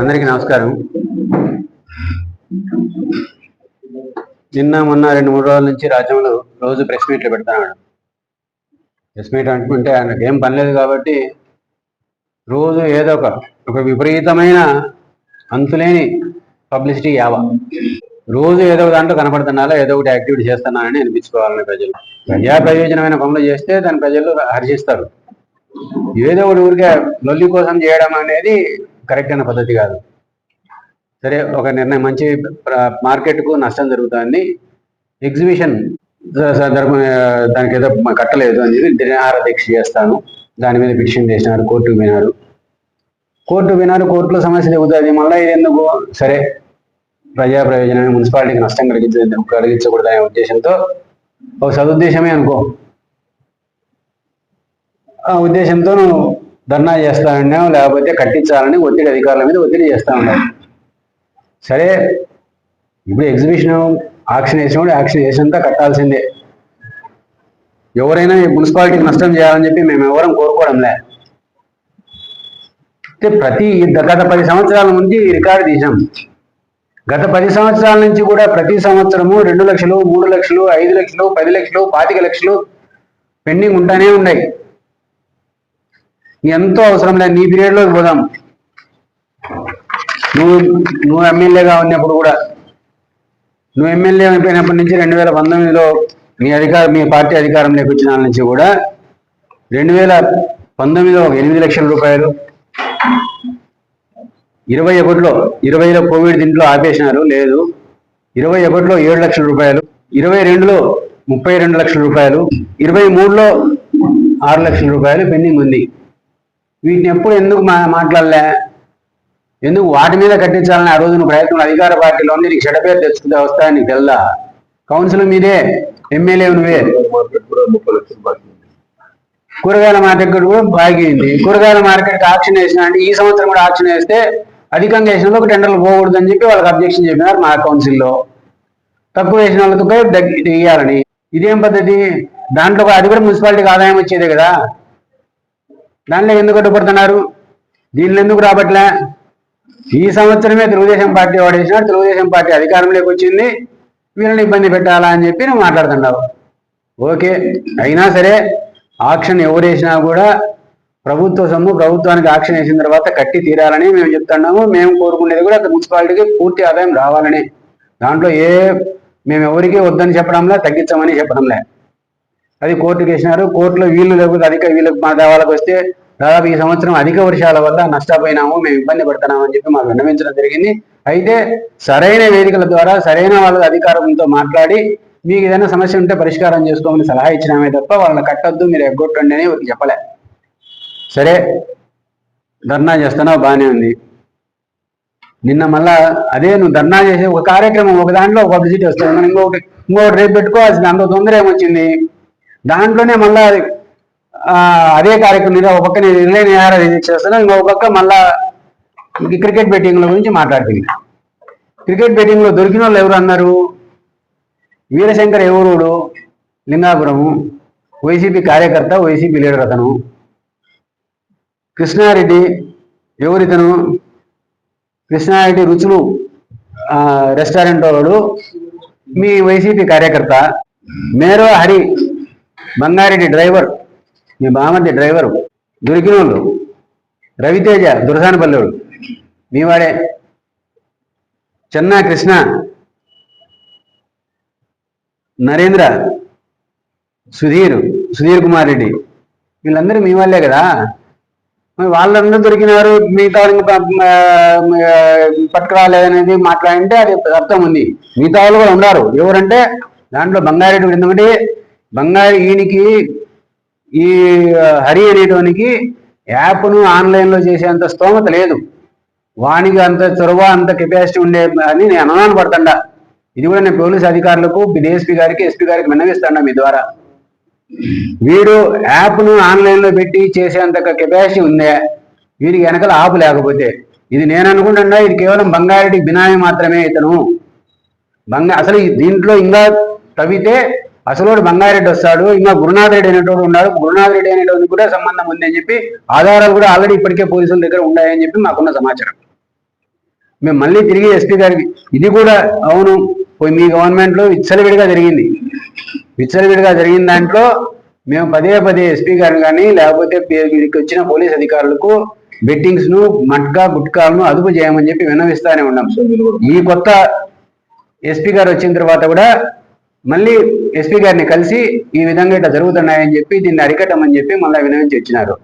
అందరికీ నమస్కారం. నిన్న మొన్న రెండు మూడు రోజుల నుంచి రాజ్యంలో రోజు ప్రెస్ మీట్లు పెడతాడు ప్రెస్ మీట్ అనుకుంటే ఆయనకు ఏం పని లేదు కాబట్టి రోజు ఏదో ఒక ఒక విపరీతమైన అంతులేని పబ్లిసిటీ యావ. రోజు ఏదో ఒక దాంట్లో కనపడుతున్నారా ఏదో ఒకటి యాక్టివిటీ చేస్తున్నానని అనిపించుకోవాలని ప్రజలు. ప్రజా ప్రయోజనమైన పనులు చేస్తే దాని ప్రజలు హర్షిస్తారు. ఏదో ఒకటి ఊరికే లొల్లి కోసం చేయడం అనేది కరెక్ట్ అయిన పద్ధతి కాదు. సరే ఒక నిర్ణయం మంచి మార్కెట్కు నష్టం జరుగుతుంది ఎగ్జిబిషన్ స- సందర్భం దానికి ఏదో కట్టలేదు అని చెప్పి నిరాహార దీక్ష చేస్తాను. దాని మీద పిటిషన్ చేసినారు కోర్టు వినారు కోర్టు వినారు కోర్టులో సమస్య దిగుతుంది మళ్ళీ ఇది ఎందుకు? సరే ప్రజా ప్రయోజనాన్ని మున్సిపాలిటీకి నష్టం కలిగించ కలిగించకూడదనే ఉద్దేశంతో ఒక సదుద్దేశమే అనుకో. ఆ ఉద్దేశంతో నువ్వు ధర్నా చేస్తా లేకపోతే కట్టించాలని ఒత్తిడి అధికారుల మీద ఒత్తిడి చేస్తా ఉన్నావు. సరే ఇప్పుడు ఎగ్జిబిషన్ ఆక్షన్ వేసినప్పుడు యాక్షన్ వేసినంత కట్టాల్సిందే. ఎవరైనా ఈ మున్సిపాలిటీకి నష్టం చేయాలని చెప్పి మేము ఎవరం కోరుకోవడంలే. అంటే ప్రతి గత పది సంవత్సరాల నుంచి రికార్డు తీసాం గత పది సంవత్సరాల నుంచి కూడా ప్రతి సంవత్సరము రెండు లక్షలు మూడు లక్షలు ఐదు లక్షలు పది లక్షలు పాతిక లక్షలు పెండింగ్ ఉంటానే ఉన్నాయి. ఎంతో అవసరం లేదు నీ పీరియడ్లోకి పోదాం. నువ్వు నువ్వు ఎమ్మెల్యేగా ఉన్నప్పుడు కూడా. నువ్వు ఎమ్మెల్యే అయిపోయినప్పటి నుంచి రెండు వేల పంతొమ్మిదిలో మీ అధికారం మీ పార్టీ అధికారంలోకి వచ్చిన నుంచి కూడా రెండు వేల పంతొమ్మిదిలో ఎనిమిది లక్షల రూపాయలు ఇరవై ఒకటిలో ఇరవైలో కోవిడ్ దీంట్లో ఆపేసినారు లేదు. ఇరవై ఒకటిలో ఏడు లక్షల రూపాయలు ఇరవై రెండులో ముప్పై రెండు లక్షల రూపాయలు ఇరవై మూడులో ఆరు లక్షల రూపాయలు పెండింగ్ ఉంది. వీటిని ఎప్పుడు ఎందుకు మా మాట్లాడలే? ఎందుకు వాటి మీద కట్టించాలని ఆ రోజు నువ్వు ప్రయత్నం అధికార పార్టీలో ఉంది నీకు చెడ్డ పేరు తెచ్చుకుంటే వస్తాయని నీకు తెల్లా? కౌన్సిల్ మీదే ఎమ్మెల్యే నువ్వే. కూరగాయల మార్కెట్ కూడా బాగింది. కూరగాయల మార్కెట్ ఆక్షన్ వేసిన అంటే ఈ సంవత్సరం కూడా ఆక్షన్ వేస్తే అధికంగా వేసిన వాళ్ళకి టెండర్లు పోకూడదు అని చెప్పి వాళ్ళకి అబ్జెక్షన్ చెప్పినారు మా కౌన్సిల్లో. తక్కువ వేసిన వాళ్ళకి తెయ్యాలని ఇదేం పద్ధతి? దాంట్లో అది కూడా మున్సిపాలిటీకి ఆదాయం వచ్చేదే కదా. దాంట్లో ఎందుకు అడ్డుపడుతున్నారు దీనిలో ఎందుకు రాబట్లే ఈ సంవత్సరమే తెలుగుదేశం పార్టీ వాడేసినాడు తెలుగుదేశం పార్టీ అధికారంలోకి వచ్చింది. వీళ్ళని ఇబ్బంది పెట్టాలా అని చెప్పి నువ్వు మాట్లాడుతున్నావు. ఓకే. అయినా సరే ఆక్షన్ ఎవరేసినా కూడా ప్రభుత్వ సొమ్ము ప్రభుత్వానికి ఆక్షన్ వేసిన తర్వాత కట్టి తీరాలని మేము చెప్తున్నాము. మేము కోరుకునేది కూడా మున్సిపాలిటీకి పూర్తి ఆదాయం రావాలని. దాంట్లో ఏ మేము ఎవరికి వద్దని చెప్పడంలే తగ్గించమని చెప్పడంలే. అది కోర్టుకి వేసినారు కోర్టులో వీళ్ళు లేకపోతే అధిక వీళ్ళకి మా దేవాలకు వస్తే దాదాపు ఈ సంవత్సరం అధిక వర్షాల వల్ల నష్టపోయినాము మేము ఇబ్బంది పడుతున్నాము అని చెప్పి మాకు విన్నవించడం జరిగింది. అయితే సరైన వేదికల ద్వారా సరైన వాళ్ళ అధికారంతో మాట్లాడి మీకు ఏదైనా సమస్య ఉంటే పరిష్కారం చేసుకోమని సలహా ఇచ్చినామే తప్ప వాళ్ళని కట్టొద్దు మీరు ఎగ్గొట్టండి అని వాళ్ళకి చెప్పలే. సరే ధర్నా చేస్తున్నావు బాగానే ఉంది. నిన్న మళ్ళా అదే నువ్వు ధర్నా చేసే ఒక కార్యక్రమం ఒక దాంట్లో ఒక పబ్లిసిటీ వస్తుంది. మనం ఇంకొకటి ఇంకొకటి రేపు పెట్టుకోవాల్సింది దాంట్లో తొందర ఏమొచ్చింది దాంట్లోనే మళ్ళా అదే కార్యక్రమం ఒక పక్క నేను రిలే నిహార చేస్తున్నాను ఇంకొక పక్క మళ్ళా క్రికెట్ బెట్టింగ్ల గురించి మాట్లాడుతుంది. క్రికెట్ బెట్టింగ్లో దొరికిన వాళ్ళు ఎవరు అన్నారు? వీరశంకర్ ఎవరుడు? లింగాపురము. వైసీపీ కార్యకర్త వైసీపీ లీడర్ అతను. కృష్ణారెడ్డి ఎవరితను కృష్ణారెడ్డి రుచులు రెస్టారెంట్ వాడు. మీ వైసీపీ కార్యకర్త మేరో హరి బంగారెడ్డి డ్రైవర్. మీ బామర్ది డ్రైవరు దొరికినోళ్ళు. రవితేజ దుర్శానపల్లెడు మీ వాడే. చెన్నా కృష్ణ. నరేంద్ర. సుధీర్. సుధీర్ కుమార్ రెడ్డి. వీళ్ళందరూ మీ వాళ్ళే కదా? మరి వాళ్ళందరూ దొరికినారు మిగతా పట్టుకురాలేదనేది మాట్లాడింటే అది అర్థం ఉంది. మిగతా వాళ్ళు కూడా ఉన్నారు. ఎవరంటే దాంట్లో బంగారెడ్డి ఎందుకంటే బంగారు ఈయనకి ఈ హరి అనేటోనికి యాప్ను ఆన్లైన్లో చేసేంత స్తోమత లేదు. వానికి అంత చొరవ అంత కెపాసిటీ ఉండే అని నేను అనుమానం పడుతుండా. ఇది కూడా నేను పోలీస్ అధికారులకు డిఎస్పీ గారికి ఎస్పీ గారికి విన్నవిస్తాను మీ ద్వారా. వీడు యాప్ను ఆన్లైన్లో పెట్టి చేసేంత కెపాసిటీ ఉందే వీరికి వెనకాల ఆపు లేకపోతే. ఇది నేను అనుకుంటున్నా ఇది కేవలం బంగారెడ్డి బినామీ మాత్రమే ఇతను. బంగా అసలు దీంట్లో ఇంకా తవ్వితే అసలు బంగారెడ్డి వస్తాడు ఇంకా గురునాథ్ రెడ్డి అనేటోడు ఉన్నాడు. గురునాథ్ రెడ్డి అనేటోడు కూడా సంబంధం ఉంది అని చెప్పి ఆధారాలు కూడా ఆల్రెడీ ఇప్పటికే పోలీసుల దగ్గర ఉన్నాయని చెప్పి మాకున్న సమాచారం. మేము మళ్ళీ తిరిగి ఎస్పీ గారికి ఇది కూడా అవును పోయి మీ గవర్నమెంట్లో విచ్చలవిడిగా జరిగింది. విచ్చలవిడిగా జరిగిన దాంట్లో మేము పదే పదే ఎస్పీ గారిని కానీ లేకపోతే వచ్చిన పోలీస్ అధికారులకు బెట్టింగ్స్ను మట్కా గుట్కాలను అదుపు చేయమని చెప్పి విన్నవిస్తానే ఉన్నాం. ఈ కొత్త ఎస్పీ గారు వచ్చిన తర్వాత కూడా మళ్ళీ ఎస్పీ గారిని కలిసి ఈ విధంగా ఇట్లా జరుగుతున్నాయని చెప్పి దీన్ని అరికట్టమని చెప్పి మళ్ళీ వినవించి వచ్చినారు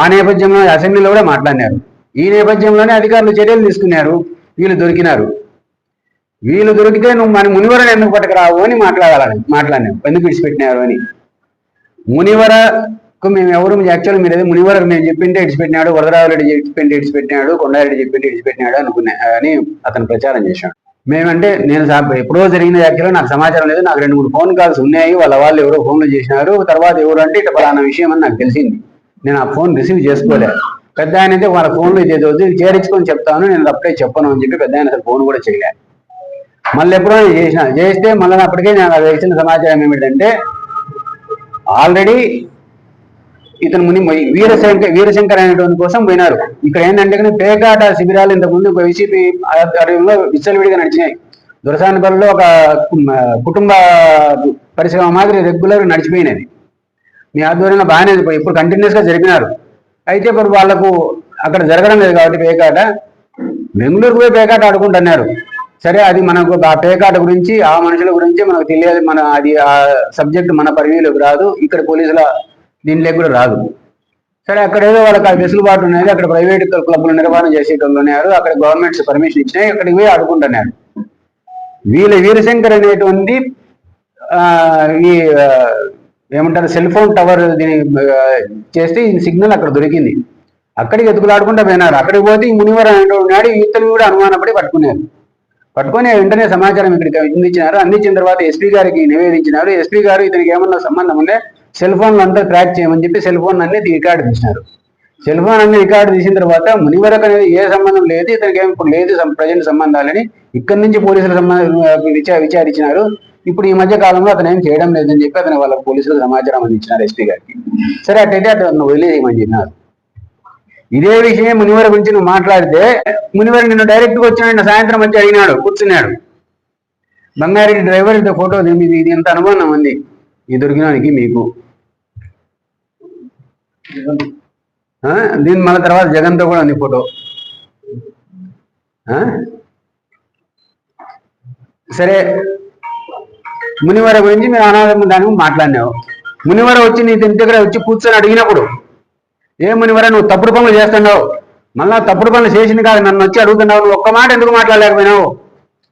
ఆ నేపథ్యంలో అసెంబ్లీలో కూడా మాట్లాడినారు. ఈ నేపథ్యంలోనే అధికారులు చర్యలు తీసుకున్నారు. వీళ్ళు దొరికినారు. వీళ్ళు దొరికితే నువ్వు మన మునివరని ఎందుకు పట్టుకురావు అని మాట్లాడాలని మాట్లాడినాం ఎందుకు విడిచిపెట్టినారు అని. మునివరకు మేము ఎవరు యాక్చువల్ మీరు ఏదో మునివరకు మేము చెప్పింటే ఇడిచిపెట్టినాడు వరదరావురెడ్డి చెప్పింటే ఇడిచిపెట్టినాడు కొండారెడ్డి చెప్పింటే ఇడిచిపెట్టినాడు అనుకున్నా అని అతను ప్రచారం చేశాడు. మేమంటే నేను సా- ఎప్పుడో జరిగిన వ్యాఖ్యలో నాకు సమాచారం లేదు. నాకు రెండు మూడు ఫోన్ కాల్స్ ఉన్నాయి. వాళ్ళ వాళ్ళు ఎవరో ఫోన్లు చేసినారు. తర్వాత ఎవరు అంటే ఇట్లా పలానా విషయం అని నాకు తెలిసింది. నేను ఆ ఫోన్ రిసీవ్ చేసుకోలేదు పెద్ద ఆయన అయితే వాళ్ళ ఫోన్లో ఇది వద్దు ఇది చెప్తాను. నేను తప్పే చెప్పను అని చెప్పి పెద్ద ఆయన అసలు ఫోన్ కూడా చేయలే. మళ్ళీ ఎప్పుడో నేను చేసిన. చేస్తే మళ్ళీ అప్పటికే నాకు తెలిసిన ఇచ్చిన సమాచారం ఏమిటంటే ఆల్రెడీ ఇతను ముని వీరశంకర్ వీరశంకర్ అనేటువంటి కోసం పోయినారు. ఇక్కడ ఏంటంటే కానీ పేకాట శిబిరాలు ఇంతకుముందు వైసీపీ ఆధ్వర్యంలో విచ్చలవిడిగా నడిచినాయి. దొరసానపల్లిలో ఒక కుటుంబ పరిశ్రమ మాదిరి రెగ్యులర్ నడిచిపోయినది. మీ ఆధ్వర్యంలో బాగానే పోయి- ఇప్పుడు కంటిన్యూస్గా జరిపినారు. అయితే ఇప్పుడు వాళ్ళకు అక్కడ జరగడం లేదు కాబట్టి పేకాట. బెంగళూరుకు పోయి పేకాట ఆడుకుంటున్నారు. సరే అది మనకు ఆ పేకాట గురించి ఆ మనుషుల గురించి మనకు తెలియదు. మన అది ఆ సబ్జెక్ట్ మన పరిధిలోకి రాదు. ఇక్కడ పోలీసుల దీనిలోకి కూడా రాదు. సరే అక్కడ ఏదో వాళ్ళకి ఆ వెసులుబాటు ఉన్నది అక్కడ ప్రైవేట్ క్లబ్లు నిర్వహణ చేసేటట్లు ఉన్నారు అక్కడ గవర్నమెంట్స్ పర్మిషన్ ఇచ్చినాయి అక్కడికి పోయి ఆడుకుంటున్నారు. వీళ్ళ వీరశంకర్ అనేటువంటి ఈ ఏమంటారు సెల్ ఫోన్ టవర్ దీని చేస్తే ఈ సిగ్నల్ అక్కడ దొరికింది. అక్కడికి ఎత్తుకులాడుకుంటూ పోయినారు? అక్కడికి పోతే ఈ మునివర్ అనేటువంటి ఇతను కూడా అనుమానపడి పట్టుకున్నారు. పట్టుకొని వెంటనే సమాచారం ఇక్కడికి అందించినారు. అందించిన తర్వాత ఎస్పీ గారికి నివేదించినారు. ఎస్పీ గారు ఇతనికి ఏమన్నా సంబంధం ఉందే సెల్ ఫోన్లు అంతా ట్రాక్ చేయమని చెప్పి సెల్ ఫోన్ అన్నీ రికార్డు తీసినారు. సెల్ ఫోన్ అన్ని రికార్డు తీసిన తర్వాత మునివరకు అనేది ఏ సంబంధం లేదు ఇతనికి ఏమి ఇప్పుడు లేదు ప్రజెంట్ సంబంధాలని ఇక్కడి నుంచి పోలీసుల సంబంధం విచార విచారించినారు. ఇప్పుడు ఈ మధ్య కాలంలో అతను ఏం చేయడం లేదని చెప్పి అతను వాళ్ళ పోలీసులకు సమాచారం అందించినారు ఎస్పీ గారికి. సరే అట్టయితే అతను వదిలేయమని చెప్పినారు. ఇదే విషయం మునివర గురించి నువ్వు మాట్లాడితే మునివర నిన్ను డైరెక్ట్గా వచ్చిన సాయంత్రం వచ్చి అడిగినాడు కూర్చున్నాడు. బంగారెడ్డి డ్రైవర్ ఇది ఫోటో ఇది ఇది- ఇది ఎంత అనుమానం ఉంది. ఈ దొరికినానికి మీకు. ఆ? దీని మళ్ళీ తర్వాత జగన్తో కూడా ఉంది ఫోటో. ఆ? సరే. మునివర గురించి మీరు అనాథం దాని మాట్లాడినావు. మునివర వచ్చి నీ ఇంటి దగ్గర వచ్చి కూర్చొని అడిగినప్పుడు ఏ మునివర నువ్వు తప్పుడు పనులు చేస్తున్నావు. మళ్ళా తప్పుడు పనులు చేసింది కాదు నన్ను వచ్చి అడుగుతున్నావు. నువ్వు ఒక్క మాట ఎందుకు మాట్లాడలేకపోయినావు?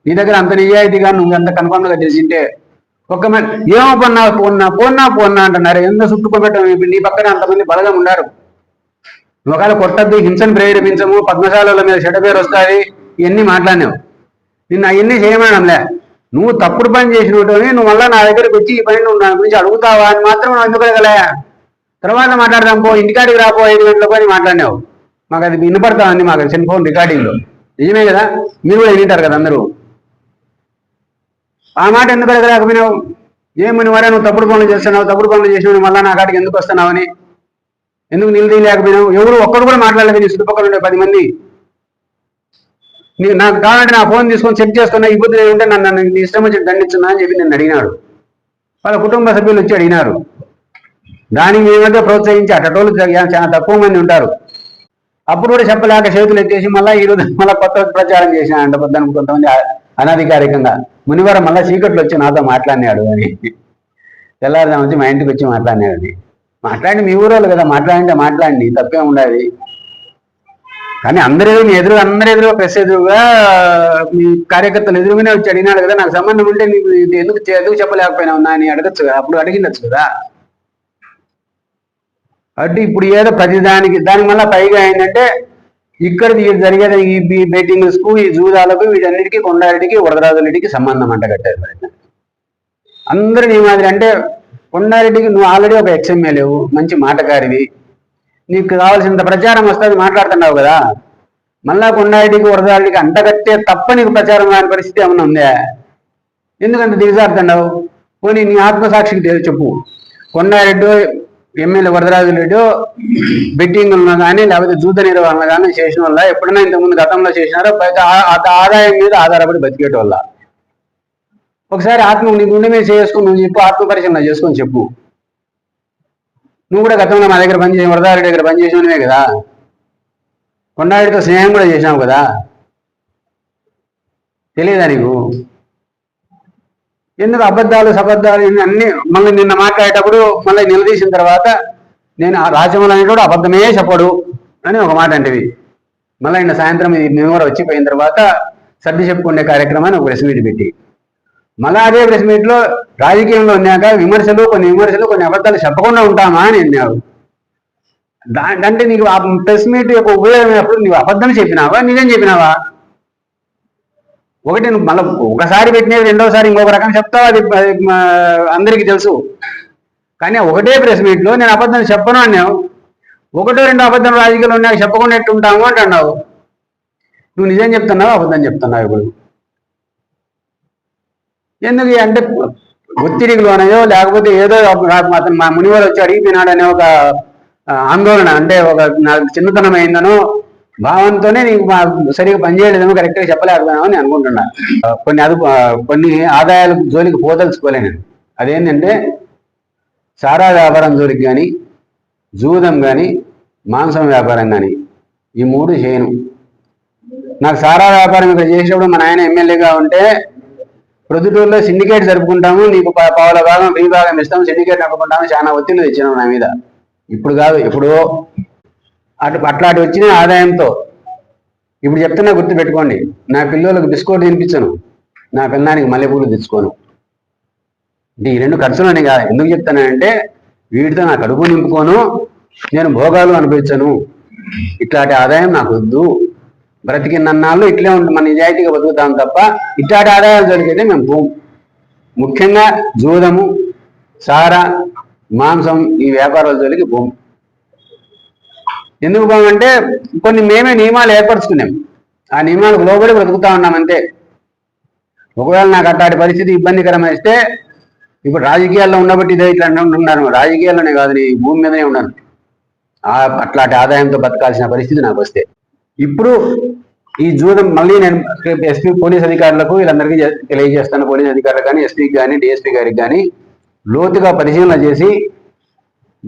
నీ దగ్గర అంత నిజాయితీగా నువ్వు అంత కన్ఫర్మ్గా చేసింటే ఒక్క ఏమో పొన్నా పోన్నా పోన్నా పోన్నా అంటున్నారు. ఎంత చుట్టుకోబెట్టం నీ పక్కన అంతమంది బలగం ఉన్నారు. ఒకవేళ కొట్టద్దు హింసను ప్రేరేపించము పద్మశాలల మీద చెడ్డ పేరు వస్తుంది ఇవన్నీ మాట్లాడినావు. నిన్ను అవన్నీ చేయమనంలే నువ్వు తప్పుడు పని చేసినట్టుని నువ్వు మళ్ళీ నా దగ్గరకు వచ్చి ఈ పని నువ్వు నా గురించి అడుగుతావా అని మాత్రం నువ్వు ఎందుకు తర్వాత మాట్లాడదాం పో ఇంటికాడికి రాపో ఐదు గంటలకు అని మాట్లాడినావు. మాకు అది వినపడతా ఉంది మాకు సెల్ ఫోన్ రికార్డింగ్లో. నిజమే కదా? మీరు కూడా వింటారు కదా అందరూ. ఆ మాట ఎందుకు అడగలేకపోయినావు ఏమని వరే నువ్వు తప్పుడు పనులు చేస్తున్నావు తప్పుడు పనులు చేసినావు మళ్ళీ నా కాడికి ఎందుకు వస్తున్నావని? ఎందుకు నిలదీయలేకపోయినావు ఎవరు ఒక్కడు కూడా మాట్లాడలేదు నీ చుట్టుపక్కల ఉండే పది మంది. నాకు కావాలంటే నా ఫోన్ తీసుకొని చెక్ చేసుకున్నా ఇబ్బంది ఉంటే నన్ను నన్ను నీ ఇష్టం వచ్చి దండించున్నా అని చెప్పి నన్ను అడిగినాడు. వాళ్ళ కుటుంబ సభ్యులు వచ్చి అడిగినారు. దానికి మేమంతా ప్రోత్సహించి అటటోళ్ళు చాలా తక్కువ మంది ఉంటారు. అప్పుడు కూడా చెప్పలేక చేతులు ఎత్తేసి మళ్ళీ ఈ రోజు మళ్ళీ కొత్త ప్రచారం చేసిన అంటే పొద్దున కొంతమంది అనధికారికంగా. మునివారం మళ్ళీ చీకట్లు వచ్చి నాతో మాట్లాడినాడు అని. తెల్లారుదాం వచ్చి మా ఇంటికి వచ్చి మాట్లాడినాడు అని. మాట్లాడి మీ ఊరోళ్ళు కదా మాట్లాడింటే మాట్లాడి తప్పే ఉండాలి కానీ అందరూ మీ ఎదురు అందరి ఎదురు ప్రెస్ ఎదురుగా మీ కార్యకర్తలు ఎదురుగానే వచ్చి అడిగినాడు కదా నాకు సంబంధం ఉంటే నీకు ఎందుకు ఎందుకు చెప్పలేకపోయినా ఉన్నా అని అడగచ్చు కదా అప్పుడు అడిగిండొచ్చు కదా. అటు ఇప్పుడు ఏదో ప్రతిదానికి దానికి మళ్ళీ పైగా ఏంటంటే ఇక్కడ జరిగే జరిగేది ఈ బెట్టింగ్స్కు ఈ జూదాలకు వీటన్నిటికీ కొండారెడ్డికి వరదరాజులకి సంబంధం అంట కట్టారు మరి. అందరూ నీ మాదిరి అంటే కొండారెడ్డికి నువ్వు ఆల్రెడీ ఒక ఎక్స్ఎమ్మెల్యేవు మంచి మాటకారివి. నీకు కావాల్సినంత ప్రచారం వస్తుంది మాట్లాడుతున్నావు కదా. మళ్ళా కొండారెడ్డికి వరదారెడ్డికి అంటగట్టే తప్ప నీకు ప్రచారం కాని పరిస్థితి ఏమైనా ఉందా? ఎందుకంత దిగజారుతున్నావు? పోనీ నీ ఆత్మసాక్షికి చెప్పు. కొండారెడ్డి ఎమ్మెల్యే వరదరాజు రెడ్డి బెట్టింగ్లను కానీ లేకపోతే జూత నిర్వహణ కానీ చేసిన వల్ల ఎప్పుడైనా ఇంతకుముందు గతంలో చేసినారో పైగా ఆదాయం మీద ఆధారపడి బతికేట వల్ల. ఒకసారి ఆత్మ నీ గుండె మీద చేసుకుని నువ్వు చెప్పు ఆత్మ పరిశీలన చేసుకొని చెప్పు. నువ్వు కూడా గతంలో మా దగ్గర పనిచేసి వరదారెడ్డి దగ్గర పనిచేసినవే కదా. కొండారెడ్డితో స్నేహం కూడా చేసినావు కదా. తెలియదా నీకు? ఎందుకు అబద్ధాలు సబద్ధాలు అన్ని మళ్ళీ నిన్న మాట్లాడేటప్పుడు మళ్ళీ నిలదీసిన తర్వాత నేను ఆ రాజమౌళి అనేటోడు అబద్ధమే చెప్పడు అని ఒక మాట అంటేవి. మళ్ళీ నిన్న సాయంత్రం ఇది మేము కూడా వచ్చిపోయిన తర్వాత సర్ది చెప్పుకునే కార్యక్రమాన్ని ఒక ప్రెస్ మీట్ పెట్టి. మళ్ళా అదే ప్రెస్ మీట్లో రాజకీయంలో ఉన్నాక విమర్శలు కొన్ని విమర్శలు కొన్ని అబద్ధాలు చెప్పకుండా ఉంటామా అని అన్నావు. దా- అంటే నీకు ఆ ప్రెస్ మీట్ యొక్క ఉపయోగం ఎప్పుడు నీవు అబద్ధం చెప్పినావా? నిజం చెప్పినావా? ఒకటి నువ్వు మళ్ళీ ఒకసారి పెట్టినది రెండోసారి ఇంకొక రకం చెప్తావు అది అందరికీ తెలుసు. కానీ ఒకటే ప్రెస్ మీట్లో నేను అబద్ధం చెప్పను అన్నావు. ఒకటో రెండు అబద్ధం రాజకీయాలు ఉన్నాయి చెప్పకుండా ఎట్టుంటాము అంటున్నావు. నువ్వు నిజం చెప్తున్నావు అబద్ధం చెప్తున్నావు ఇప్పుడు? ఎందుకు అంటే ఒత్తిడికి లోనయో లేకపోతే ఏదో మా మునివారు వచ్చి అడిగిపోయినాడు ఒక ఆందోళన అంటే ఒక నాకు చిన్నతనం అయిందనో భావంతోనే నీకు మా సరిగా పనిచేయలేదేమో కరెక్ట్గా చెప్పలేకపోయామో అని అనుకుంటున్నా. కొన్ని అదు కొన్ని ఆదాయాల జోలికి పోదలుచుకోలేను అదేంటంటే సారా వ్యాపారం జోలికి కానీ జూదం కానీ మాంసం వ్యాపారం కానీ ఈ మూడు చేయను. నాకు సారా వ్యాపారం ఇక్కడ చేసేటప్పుడు మా నాయన ఎమ్మెల్యేగా ఉంటే ప్రొద్దుటూరులో సిండికేట్ జరుపుకుంటాము నీకు పావుల భాగం ఫ్రీ భాగం ఇస్తాము సిండికేట్ నడుపుకుంటాము చాలా ఒత్తిడి తెచ్చినాం నా మీద. ఇప్పుడు కాదు ఇప్పుడు అటు అట్లాంటి వచ్చిన ఆదాయంతో ఇప్పుడు చెప్తున్నా గుర్తు పెట్టుకోండి నా పిల్లలకు బిస్కోట్ తినిపించను నా పిల్లానికి మల్లెపూలు తెచ్చుకోను. అంటే ఈ రెండు ఖర్చులని కాదు. ఎందుకు చెప్తానంటే వీటితో నా కడుపు నింపుకోను నేను భోగాలు అనుభవించను. ఇట్లాంటి ఆదాయం నాకు వద్దు. బ్రతికినన్నాళ్ళు ఇట్లే ఉంటుంది మన నిజాయితీగా బతుకుతాం తప్ప ఇట్లాంటి ఆదాయాలు జరిగితే మేము పోం. ముఖ్యంగా జూదము సారా మాంసం ఈ వ్యాపారాల జోలికి పోం. ఎందుకు పోమంటే కొన్ని మేమే నియమాలు ఏర్పరచుకున్నాం. ఆ నియమాలకు లోబడి బ్రతుకుతా ఉన్నాం అంతే. ఒకవేళ నాకు అట్లాంటి పరిస్థితి ఇబ్బందికరమైతే ఇప్పుడు రాజకీయాల్లో ఉన్నబట్టి ఇదే ఇట్లా ఉంటున్నాను రాజకీయాల్లోనే కాదు నీ భూమి మీదనే ఉన్నాను ఆ అట్లాంటి ఆదాయంతో బతకాల్సిన పరిస్థితి నాకు వస్తే. ఇప్పుడు ఈ జూదం మళ్ళీ నేను ఎస్పీ పోలీస్ అధికారులకు వీళ్ళందరికీ తెలియజేస్తాను. పోలీస్ అధికారులకు కానీ ఎస్పీకి కానీ డిఎస్పీ గారికి కానీ లోతుగా పరిశీలన చేసి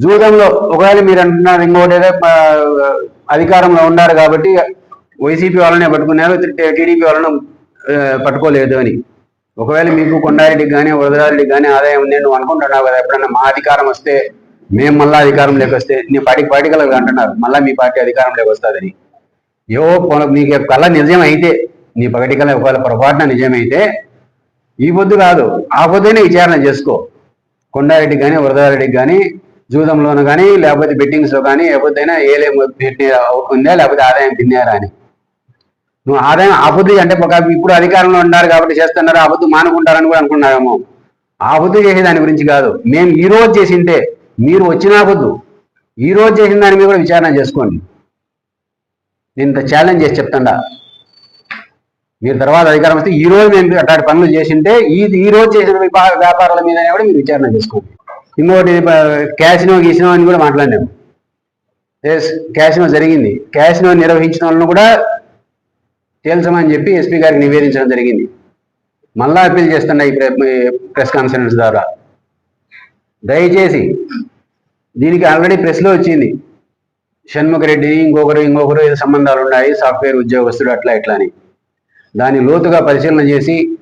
జూదంలో ఒకవేళ మీరు అంటున్నారు ఇంకోటి ఏదో అధికారంలో ఉన్నారు కాబట్టి వైసీపీ వాళ్ళనే పట్టుకున్నారు టీడీపీ వాళ్ళను పట్టుకోలేదు అని. ఒకవేళ మీకు కొండారెడ్డికి కానీ వరదరారెడ్డికి కానీ ఆదాయం ఉంది నువ్వు అనుకుంటున్నావు కదా ఎప్పుడన్నా మా అధికారం వస్తే మేము మళ్ళీ అధికారం లేకొస్తే నీ పార్టీకి పార్టీకలకు అంటున్నారు మళ్ళీ మీ పార్టీ అధికారం లేకొస్తుందని. ఏవో నీకు కళ నిజం అయితే నీ పగటికల ఒకవేళ పొరపాటున నిజమైతే ఈ పొద్దు కాదు ఆ పొద్దునే విచారణ చేసుకో. కొండారెడ్డికి కానీ వరదారెడ్డికి కానీ జూదంలోనూ కానీ లేకపోతే బెట్టింగ్స్లో కానీ లేకపోతే ఏలే ఉందా లేకపోతే ఆదాయం తిన్నారా అని? నువ్వు ఆదాయం ఆపొద్దు అంటే ఒక ఇప్పుడు అధికారంలో ఉన్నారు కాబట్టి చేస్తున్నారు ఆపొద్దు మానుకుంటారని కూడా అనుకున్నారేమో ఆపొద్దు చేసే దాని గురించి కాదు. మేము ఈ రోజు చేసింటే మీరు వచ్చినా పొద్దు ఈ రోజు చేసిన దాని మీద కూడా విచారణ చేసుకోండి. నేను ఇంత ఛాలెంజ్ చేసి చెప్తాడా. మీరు తర్వాత అధికారం వస్తే ఈ రోజు మేము అట్లాంటి పనులు చేసింటే ఈ ఈ రోజు చేసిన వ్యాపారాల మీద కూడా మీరు విచారణ చేసుకోండి. ఇంకోటి క్యాసినో గీసినో అని కూడా మాట్లాడినాము ఎస్ క్యాసినో జరిగింది. క్యాసినో నిర్వహించిన వాళ్ళను కూడా తేల్చమని చెప్పి ఎస్పీ గారికి నివేదించడం జరిగింది. మళ్ళా అప్పీల్ చేస్తున్నాయి ప్రె- ప్రెస్ కాన్ఫరెన్స్ ద్వారా. దయచేసి దీనికి ఆల్రెడీ ప్రెస్లో వచ్చింది. షణ్ముఖరెడ్డి ఇంకొకరు ఇంకొకరు ఏదో సంబంధాలు ఉన్నాయి సాఫ్ట్వేర్ ఉద్యోగస్తుడు అట్లా ఇట్లా అని. దాన్ని లోతుగా పరిశీలన చేసి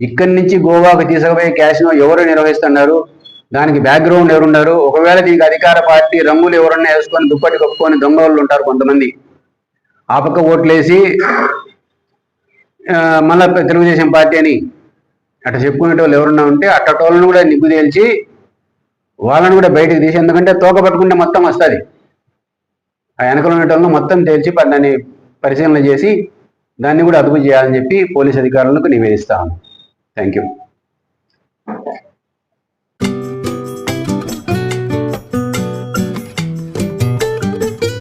ఇక్కడి నుంచి గోవాకు తీసుకుపోయే క్యాష్ను ఎవరు నిర్వహిస్తున్నారు? దానికి బ్యాక్గ్రౌండ్ ఎవరున్నారు? ఒకవేళ దీనికి అధికార పార్టీ రంగులు ఎవరన్నా వేసుకొని దుప్పటి కప్పుకొని దొంగ వాళ్ళు ఉంటారు కొంతమంది. ఆ పక్క ఓట్లేసి మళ్ళా తెలుగుదేశం పార్టీ అని అట్లా చెప్పుకునే వాళ్ళు ఎవరన్నా ఉంటే అట్టటోళ్ళను కూడా నిగ్గు తేల్చి వాళ్ళని కూడా బయటకు తీసి ఎందుకంటే తోక పట్టుకుంటే మొత్తం వస్తుంది. ఆ వెనకలు ఉండేటోళ్ళను మొత్తం తేల్చి దాన్ని పరిశీలన చేసి దాన్ని కూడా అదుపు చేయాలని చెప్పి పోలీస్ అధికారులకు నివేదిస్తాము థ్యాంక్ యూ